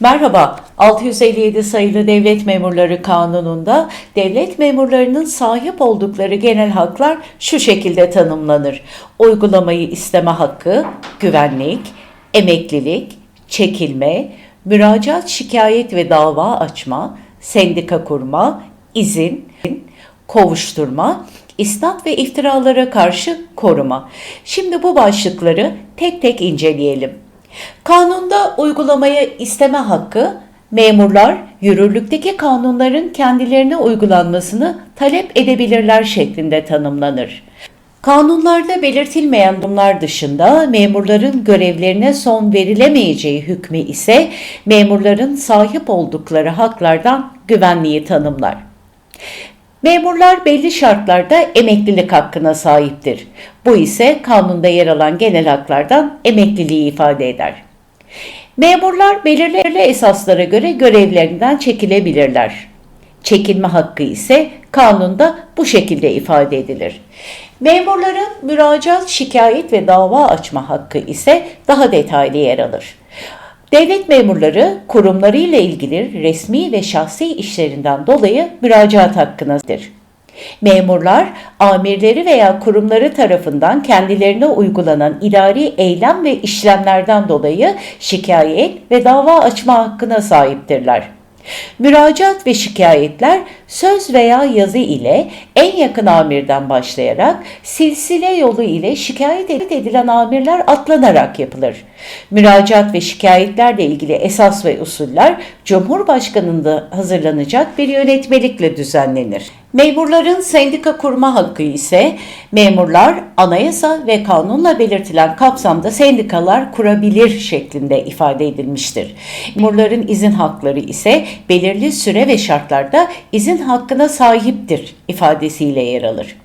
Merhaba, 657 sayılı Devlet Memurları Kanunu'nda devlet memurlarının sahip oldukları genel haklar şu şekilde tanımlanır. Uygulamayı isteme hakkı, güvenlik, emeklilik, çekilme, müracaat, şikayet ve dava açma, sendika kurma, izin, kovuşturma, isnat ve iftiralara karşı koruma. Şimdi bu başlıkları tek tek inceleyelim. Kanunda uygulamaya isteme hakkı, memurlar yürürlükteki kanunların kendilerine uygulanmasını talep edebilirler şeklinde tanımlanır. Kanunlarda belirtilmeyen bunlar dışında memurların görevlerine son verilemeyeceği hükmü ise memurların sahip oldukları haklardan güvenliği tanımlar. Memurlar belli şartlarda emeklilik hakkına sahiptir. Bu ise kanunda yer alan genel haklardan emekliliği ifade eder. Memurlar belirli esaslara göre görevlerinden çekilebilirler. Çekilme hakkı ise kanunda bu şekilde ifade edilir. Memurların müracaat, şikayet ve dava açma hakkı ise daha detaylı yer alır. Devlet memurları kurumları ile ilgili resmi ve şahsi işlerinden dolayı müracaat hakkınadır. Memurlar, amirleri veya kurumları tarafından kendilerine uygulanan idari eylem ve işlemlerden dolayı şikayet ve dava açma hakkına sahiptirler. Müracaat ve şikayetler söz veya yazı ile en yakın amirden başlayarak silsile yolu ile şikayet edilen amirler atlanarak yapılır. Müracaat ve şikayetlerle ilgili esas ve usuller Cumhurbaşkanı'nda hazırlanacak bir yönetmelikle düzenlenir. Memurların sendika kurma hakkı ise memurlar anayasa ve kanunla belirtilen kapsamda sendikalar kurabilir şeklinde ifade edilmiştir. Memurların izin hakları ise belirli süre ve şartlarda izin hakkına sahiptir ifadesiyle yer alır.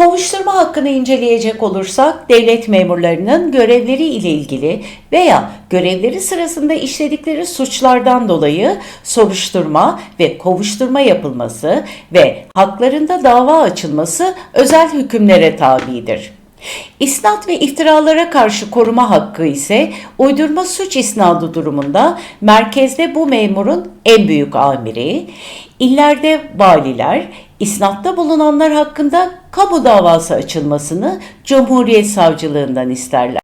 Kovuşturma hakkını inceleyecek olursak devlet memurlarının görevleri ile ilgili veya görevleri sırasında işledikleri suçlardan dolayı soruşturma ve kovuşturma yapılması ve haklarında dava açılması özel hükümlere tabidir. İsnat ve iftiralara karşı koruma hakkı ise uydurma suç isnadı durumunda merkezde bu memurun en büyük amiri, illerde valiler, isnatta bulunanlar hakkında kamu davası açılmasını Cumhuriyet Savcılığından isterler.